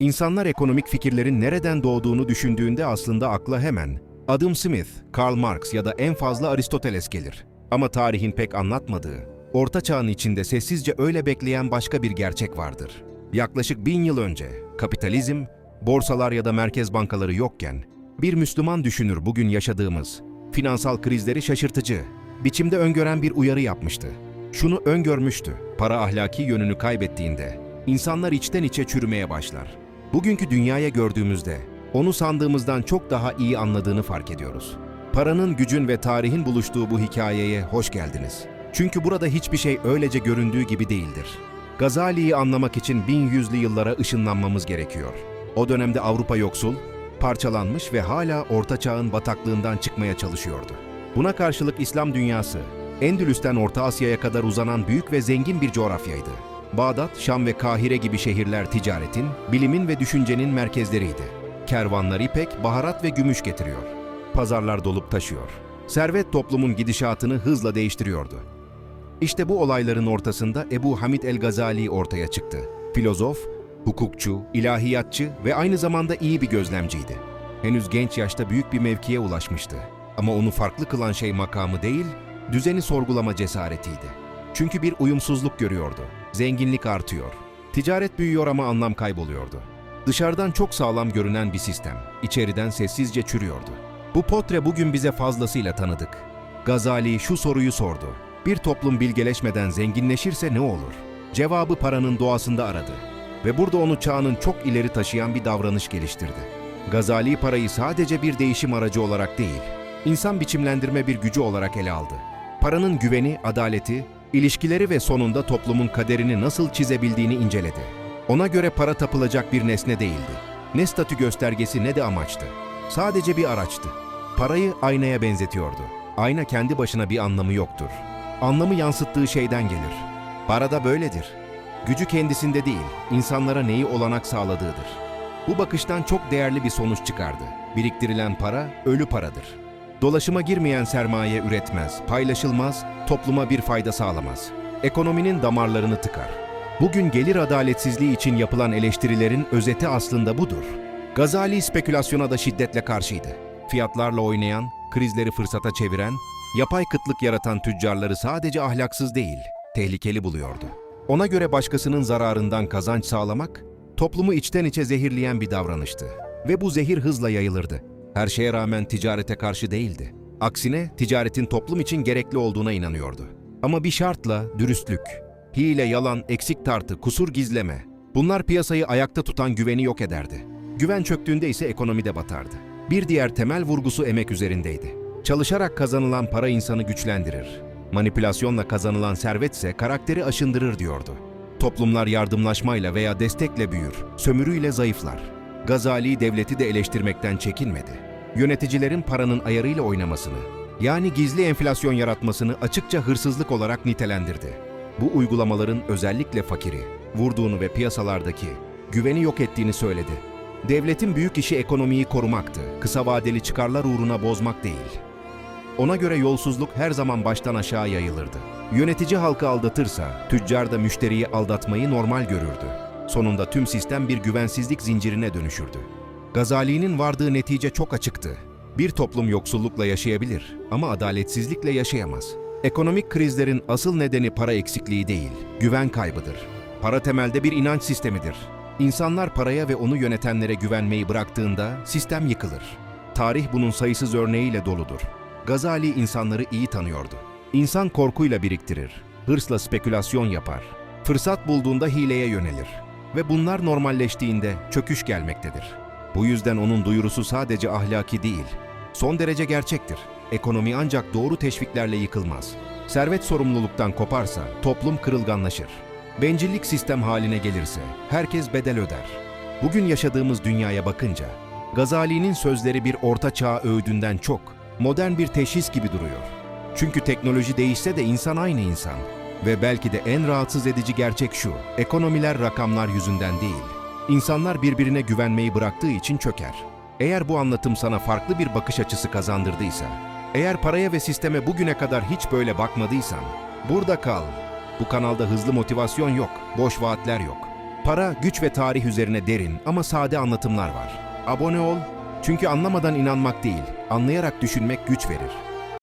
İnsanlar ekonomik fikirlerin nereden doğduğunu düşündüğünde aslında akla hemen Adam Smith, Karl Marx ya da en fazla Aristoteles gelir. Ama tarihin pek anlatmadığı, Orta Çağ'ın içinde sessizce öyle bekleyen başka bir gerçek vardır. Yaklaşık bin yıl önce kapitalizm, borsalar ya da merkez bankaları yokken bir Müslüman düşünür bugün yaşadığımız finansal krizleri şaşırtıcı, biçimde öngören bir uyarı yapmıştı. Şunu öngörmüştü, para ahlaki yönünü kaybettiğinde insanlar içten içe çürümeye başlar. Bugünkü dünyaya gördüğümüzde onu sandığımızdan çok daha iyi anladığını fark ediyoruz. Paranın, gücün ve tarihin buluştuğu bu hikayeye hoş geldiniz. Çünkü burada hiçbir şey öylece göründüğü gibi değildir. Gazali'yi anlamak için bin yüzlü yıllara ışınlanmamız gerekiyor. O dönemde Avrupa yoksul, parçalanmış ve hala Orta Çağ'ın bataklığından çıkmaya çalışıyordu. Buna karşılık İslam dünyası, Endülüs'ten Orta Asya'ya kadar uzanan büyük ve zengin bir coğrafyaydı. Bağdat, Şam ve Kahire gibi şehirler ticaretin, bilimin ve düşüncenin merkezleriydi. Kervanlar ipek, baharat ve gümüş getiriyor. Pazarlar dolup taşıyor. Servet toplumun gidişatını hızla değiştiriyordu. İşte bu olayların ortasında Ebu Hamid el-Gazali ortaya çıktı. Filozof, hukukçu, ilahiyatçı ve aynı zamanda iyi bir gözlemciydi. Henüz genç yaşta büyük bir mevkiye ulaşmıştı. Ama onu farklı kılan şey makamı değil, düzeni sorgulama cesaretiydi. Çünkü bir uyumsuzluk görüyordu. Zenginlik artıyor. Ticaret büyüyor ama anlam kayboluyordu. Dışarıdan çok sağlam görünen bir sistem, içeriden sessizce çürüyordu. Bu portre bugün bize fazlasıyla tanıdık. Gazali şu soruyu sordu. Bir toplum bilgeleşmeden zenginleşirse ne olur? Cevabı paranın doğasında aradı. Ve burada onu çağının çok ileri taşıyan bir davranış geliştirdi. Gazali parayı sadece bir değişim aracı olarak değil, insan biçimlendirme bir gücü olarak ele aldı. Paranın güveni, adaleti, ilişkileri ve sonunda toplumun kaderini nasıl çizebildiğini inceledi. Ona göre para tapılacak bir nesne değildi. Ne statü göstergesi ne de amaçtı. Sadece bir araçtı. Parayı aynaya benzetiyordu. Ayna kendi başına bir anlamı yoktur. Anlamı yansıttığı şeyden gelir. Para da böyledir. Gücü kendisinde değil, insanlara neyi olanak sağladığıdır. Bu bakıştan çok değerli bir sonuç çıkardı. Biriktirilen para ölü paradır. Dolaşıma girmeyen sermaye üretmez, paylaşılmaz, topluma bir fayda sağlamaz. Ekonominin damarlarını tıkar. Bugün gelir adaletsizliği için yapılan eleştirilerin özeti aslında budur. Gazali spekülasyona da şiddetle karşıydı. Fiyatlarla oynayan, krizleri fırsata çeviren, yapay kıtlık yaratan tüccarları sadece ahlaksız değil, tehlikeli buluyordu. Ona göre başkasının zararından kazanç sağlamak, toplumu içten içe zehirleyen bir davranıştı. Ve bu zehir hızla yayılırdı. Her şeye rağmen ticarete karşı değildi. Aksine ticaretin toplum için gerekli olduğuna inanıyordu. Ama bir şartla dürüstlük, hile, yalan, eksik tartı, kusur gizleme. Bunlar piyasayı ayakta tutan güveni yok ederdi. Güven çöktüğünde ise ekonomi de batardı. Bir diğer temel vurgusu emek üzerindeydi. Çalışarak kazanılan para insanı güçlendirir. Manipülasyonla kazanılan servetse karakteri aşındırır diyordu. Toplumlar yardımlaşmayla veya destekle büyür, sömürüyle zayıflar. Gazali devleti de eleştirmekten çekinmedi. Yöneticilerin paranın ayarıyla oynamasını, yani gizli enflasyon yaratmasını açıkça hırsızlık olarak nitelendirdi. Bu uygulamaların özellikle fakiri, vurduğunu ve piyasalardaki güveni yok ettiğini söyledi. Devletin büyük işi ekonomiyi korumaktı, kısa vadeli çıkarlar uğruna bozmak değil. Ona göre yolsuzluk her zaman baştan aşağı yayılırdı. Yönetici halkı aldatırsa, tüccar da müşteriyi aldatmayı normal görürdü. Sonunda tüm sistem bir güvensizlik zincirine dönüşürdü. Gazali'nin vardığı netice çok açıktı. Bir toplum yoksullukla yaşayabilir ama adaletsizlikle yaşayamaz. Ekonomik krizlerin asıl nedeni para eksikliği değil, güven kaybıdır. Para temelde bir inanç sistemidir. İnsanlar paraya ve onu yönetenlere güvenmeyi bıraktığında sistem yıkılır. Tarih bunun sayısız örneğiyle doludur. Gazali insanları iyi tanıyordu. İnsan korkuyla biriktirir, hırsla spekülasyon yapar, fırsat bulduğunda hileye yönelir ve bunlar normalleştiğinde çöküş gelmektedir. Bu yüzden onun duyurusu sadece ahlaki değil, son derece gerçektir. Ekonomi ancak doğru teşviklerle yıkılmaz. Servet sorumluluktan koparsa toplum kırılganlaşır. Bencillik sistem haline gelirse herkes bedel öder. Bugün yaşadığımız dünyaya bakınca Gazali'nin sözleri bir orta çağ öğüdünden çok modern bir teşhis gibi duruyor. Çünkü teknoloji değişse de insan aynı insan. Ve belki de en rahatsız edici gerçek şu, ekonomiler rakamlar yüzünden değil. İnsanlar birbirine güvenmeyi bıraktığı için çöker. Eğer bu anlatım sana farklı bir bakış açısı kazandırdıysa, eğer paraya ve sisteme bugüne kadar hiç böyle bakmadıysan, burada kal. Bu kanalda hızlı motivasyon yok, boş vaatler yok. Para, güç ve tarih üzerine derin ama sade anlatımlar var. Abone ol çünkü anlamadan inanmak değil, anlayarak düşünmek güç verir.